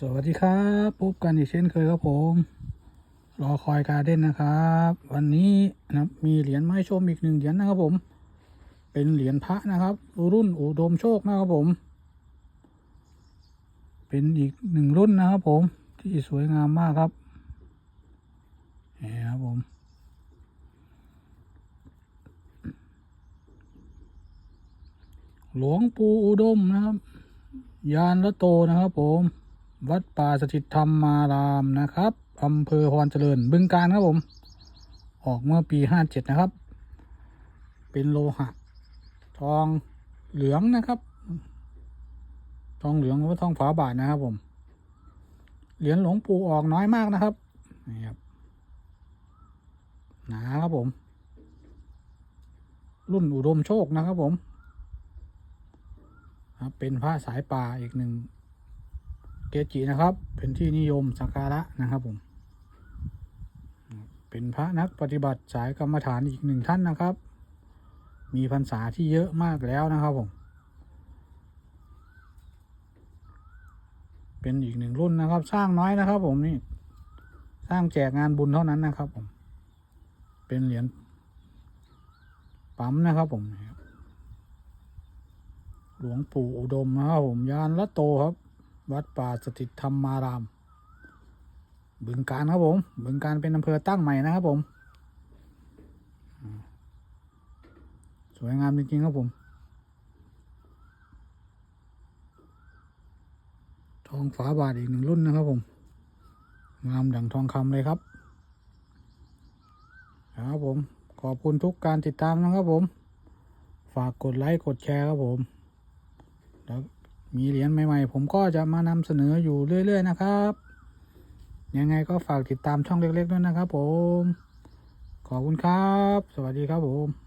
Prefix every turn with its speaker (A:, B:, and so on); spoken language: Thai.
A: สวัสดีครับพบกันอีกเช่นเคยครับผม รอคอยการเด่นนะครับ วันนี้นะมีเหรียญไม้ชมอีกหนึ่งเหรียญนะครับผม เป็นเหรียญพระนะครับ รุ่นอุดมโชคนะครับผม เป็นอีกหนึ่งรุ่นนะครับผมที่สวยงามมากครับนี่ครับผมหลวงปู่อุดมนะครับ ยานละโตนะครับผม วัดป่าสถิตธรรมารามนะครับอำเภอพรเจริญบึงการครับผม ออกเมื่อปีห้าเจ็ดนะครับ เป็นโลหะ ทองเหลืองนะครับ ทองเหลืองหรือว่ทองฝาบาทนะครับผม เหรียญหลวงปู่ออกน้อยมากนะครับนี่ครับหนาครับผม รุ่นอุดมโชคนะครับผม ครับเป็นพระสายป่าอีกหนึ่ง เกจินะครับ เป็นที่นิยมสักการะนะครับผม เป็นพระนักปฏิบัติสายกรรมฐานอีกหนึ่งท่านนะครับ มีพรรษาที่เยอะมากแล้วนะครับผม เป็นอีกหนึ่งรุ่นนะครับ สร้างน้อยนะครับ ผมนี่ สร้างแจกงานบุญเท่านั้นนะครับ ผม เป็นเหรียญปั๊มนะครับ ผม หลวงปู่อุดมนะครับผมยานละโตครับ วัดป่าสถิตธรรมาราม บึงการครับผมบึงการเป็นอำเภอตั้งใหม่นะครับผม สวยงามจริงๆครับผมทองฝาบาทอีกหนึ่งรุ่นนะครับผม งามดังทองคำเลยครับครับผม ขอบคุณทุกการติดตามนะครับผม ฝากกดไลค์ กดแชร์ครับผมแล้ว มีเหรียญใหม่ ๆ ผมก็จะมานำเสนออยู่เรื่อย ๆ นะครับ ยังไงก็ฝากติดตามช่องเล็ก ๆ ด้วยนะครับผม ขอบคุณครับ สวัสดีครับผม